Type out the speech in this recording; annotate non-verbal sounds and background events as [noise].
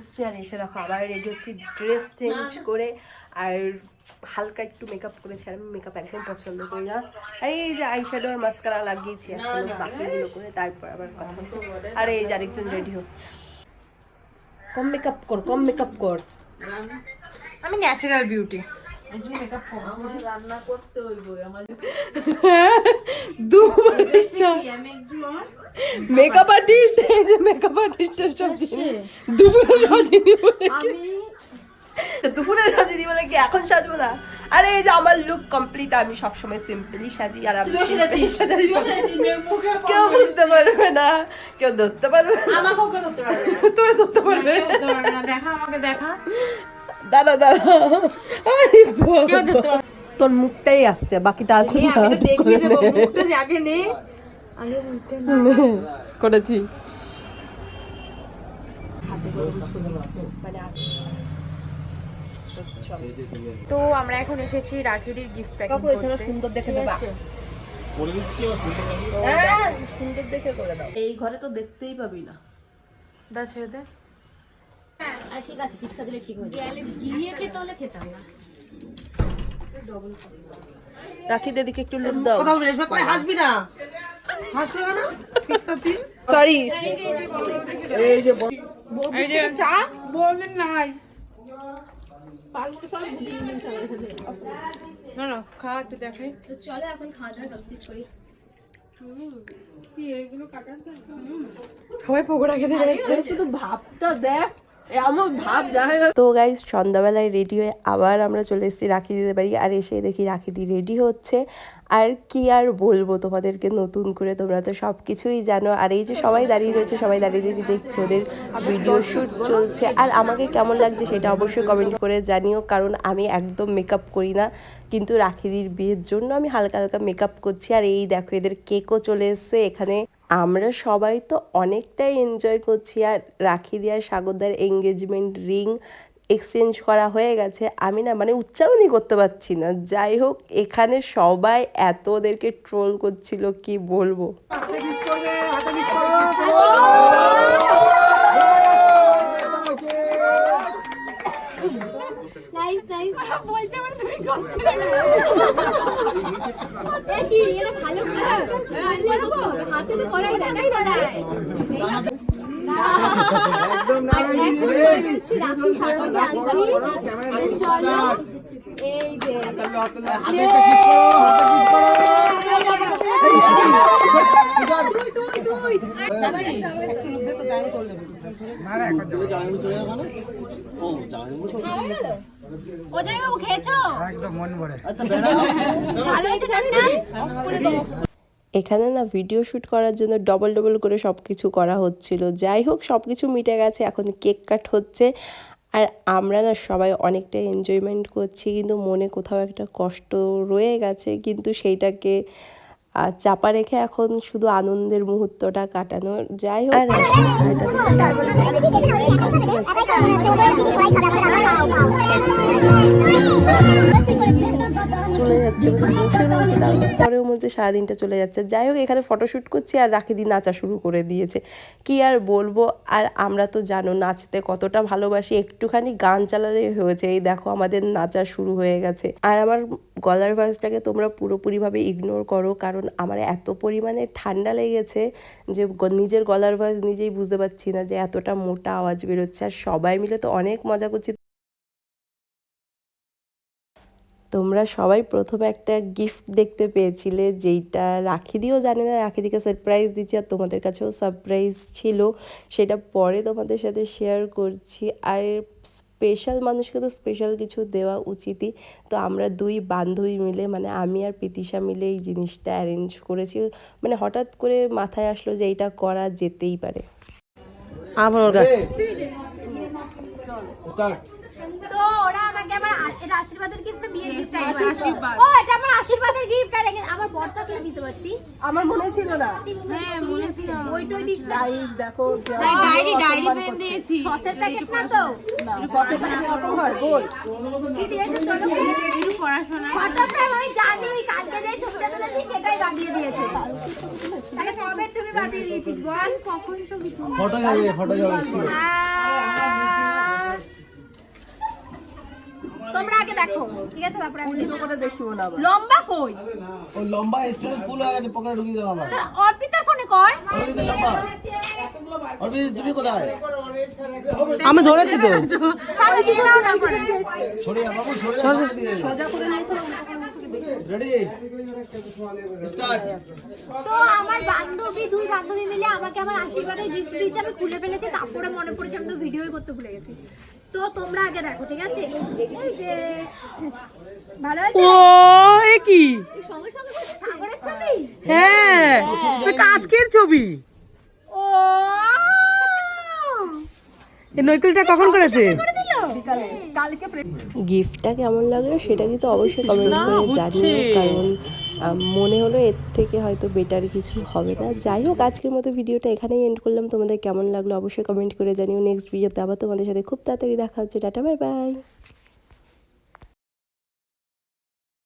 এসেছি আর এসে দেখো আবার রেডি হচ্ছি ড্রেস চেঞ্জ করে আর হালকা একটু মেকআপ করেছি আর আমি মেকআপ একদম পছন্দ করি না। আর এই যে আইশ্যাডো আর মাস্কারা লাগিয়েছি এখন বাকিগুলো করে তারপর আবার কথা হচ্ছে। আর এই যে আরেকজন রেডি হচ্ছে। কম মেকআপ কর কম মেকআপ কর। আমি ন্যাচারাল বিউটি মেকআপ আর্টিস্ট এই যে মেকআপ আর্টিস্টের সব জিনিস দুপুরে সাজিয়ে দুপুরে সাজিয়ে দিব নাকি এখন সাজবো না? আরে এই যে আমার লুক কমপ্লিট আমি সবসময় সিম্পলি সাজি আর আমি কেউ বুঝতে পারবে না। কেউ ধরতে পারবে না। আমাকেও কেউ ধরতে পারবে [laughs] তুমি ধরতে পারবে। দেখা আমাকে দেখা। দাঁড়া দাঁড়া। আমার তোর মুখটাই আসছে বাকিটা আসছে না। আগে [laughs] নে আগে মুখটা নে। [laughs] করেছি। তো আমরা এখন এসেছি রাখিদির গিফট প্যাকিং এছাড়া সুন্দর দেখে দেবা? সুন্দর দেখে করে দাও। এই ঘরে তো দেখতেই পাবি না। দা ছেড়ে দে। রাখি দিদিকে একটু লুক দাও। কথা বলিস তুই হাসবি না। হাসলে কেন? ঠিক আছে সরি এই যে চা? বলবেন নাই না না খা একটু দেখাই। তো চলো এখন খাওয়া দাওয়া কমপ্লিট করি। সবাই পকোড়া খেতে শুধু ভাবটা দেখ। এমন ভাব তো গাইজ সন্ধ্যাবেলায় রেডি হয়ে আবার আমরা চলে এসেছি রাখি দিতে পারি আর এসে দেখি রাখি দি রেডি হচ্ছে। আর কি আর বলব তোমাদেরকে, নতুন করে তোমরা তো সব কিছুই জানো। আর এই যে সবাই দাঁড়িয়ে রয়েছে, সবাই দাঁড়িয়ে দাঁড়িয়ে দেখছে, ওদের ভিডিও শ্যুট চলছে। আর আমাকে কেমন লাগছে সেটা অবশ্যই কমেন্ট করে জানিও, কারণ আমি একদম মেকআপ করি না। কিন্তু রাখিদির বিয়ের জন্য আমি হালকা হালকা মেকআপ করছি। আর এই দেখো, এদের কেকও চলে এসছে এখানে। আমরা সবাই তো অনেকটাই এনজয় করছি। আর রাখি দেওয়ার সাগরদার এঙ্গেজমেন্ট রিং এক্সচেঞ্জ করা হয়ে গেছে। আমি না মানে উচ্চারণই করতে পারছি না। যাই হোক এখানে সবাই এত ওদেরকে ট্রোল করছিল কি বলব নাইস নাইস বলছে মানে তুমি করছ কেন এ কি এটা ভালো করে হাতে তো করা যায় না এই যে একদম মন ভরে। ভালো ঠান্ডা এখানে না ভিডিও শ্যুট করার জন্য ডবল ডবল করে সব কিছু করা হচ্ছিল। যাই হোক সব কিছু মিটে গেছে, এখন কেক কাট হচ্ছে। আর আমরা না সবাই অনেকটা এনজয়মেন্ট করছি, কিন্তু মনে কোথাও একটা কষ্ট রয়ে গেছে, কিন্তু সেইটাকে আহ, চাপা রেখে এখন শুধু আনন্দের মুহূর্তটা কাটানো যাই হোক। আর। চলে যাচ্ছে মানে সারাদিনটা চলে যাচ্ছে। যাই হোক এখানে ফটোশ্যুট করছি আর রাখি দি নাচা শুরু করে দিয়েছে। কি আর বলব? আর আমরা তো জানো নাচতে কতটা ভালোবাসি। একটুখানি গান চালালে হয়েছে। এই দেখো আমাদের নাচা শুরু হয়ে গেছে। আর আমার গলার ভয়েসটাকে তোমরা পুরোপুরিভাবে ইগনোর করো কারণ আমার এত পরিমাণে ঠান্ডা লেগেছে যে নিজের গলার ভয়েস নিজেই বুঝতে পারছি না যে এতটা মোটা আওয়াজ বেরোচ্ছে। আর সবাই মিলে তো অনেক মজা করছি। তোমরা সবাই প্রথমে একটা গিফট দেখতে পেয়েছিলে, যেইটা রাখি দিও জানে না রাখি দিকে সারপ্রাইজ দিচ্ছি আর তোমাদের কাছেও সারপ্রাইজ ছিল। সেটা পরে তোমাদের সাথে শেয়ার করছি। আর স্পেশাল মানুষকে তো স্পেশাল কিছু দেওয়া উচিতই। তো আমরা দুই বান্ধবী মিলে মানে আমি আর পিতিশা মিলে এই জিনিসটা অ্যারেঞ্জ করেছি। মানে হঠাৎ করে মাথায় আসলো যে এইটা করা যেতেই পারে। তো ওরা আমাকে আমার আ- এটা আশীর্বাদের গিফট না বিয়ের গিফট ও আশীর্বাদের গিফট আর এখানে আমার বর থাকলে দিতে পারতি? আমার মনে ছিল না। হ্যাঁ মনে ছিল। ওই টই দিস গাইস দেখো ডায়েরি ডায়েরি পেন দিয়েছি। সসের প্যাকেট না তো এরকম হয়? গোল। কি দিয়েছে চলো একটু পড়াশোনা। ফটো ফ্রেম আমি জানি ওই কালকে যে ছবিটা তুলেছি সেটাই বাঁধিয়ে দিয়েছে। তাহলে কবে ছবি বাঁধিয়ে দিয়েছিস বল? কখন ছবি তুলি ফটো যাবে ফটো যাবে ঠিক আছে? তারপরে আমি ধরে করে দেখিও না লম্বা কই? ও লম্বা স্টোরেজ ফুল হয়ে গেছে পকেটে ঢুকিয়ে দাও আমার অর্পিতার ফোনে কর। লম্বা। তুমি কোথায়? আমি ধরে তো। তাহলে কি নাও না করে সরে বাবু সরে যা সোজা করে নিয়েছো না উল্টো করে নিয়েছো কি দেখি? রেডি স্টার্ট তো আমার বান্ধবী দুই বান্ধবী মিলে আমাকে আমার আশীর্বাদের গিফট দিয়েছে আমি খুলে ফেলেছি তারপরে মনে পড়েছে আমি তো ভিডিওই করতে ভুলে গেছি। তো তোমরা আগে দেখো ঠিক আছে? এই যে ভালো আছে ও এ কি? সঙ্গে সঙ্গে সাগরের ছবি? হ্যাঁ তো আজকের ছবি? ও! এই নৈকুলটা কখন করেছে? গিফটটা কেমন লাগল সেটা কিন্তু অবশ্যই কমেন্ট করে জানিয়ে কারণ মনে হলো এর থেকে হয়তো বেটার কিছু হবে না। যাই হোক আজকের মতো ভিডিওটা এখানেই এন্ড করলাম। তোমাদের কেমন লাগল অবশ্যই কমেন্ট করে জানিও। নেক্সট ভিডিওতে আবার তোমাদের সাথে খুব তাড়াতাড়ি দেখা হচ্ছে। Tata bye bye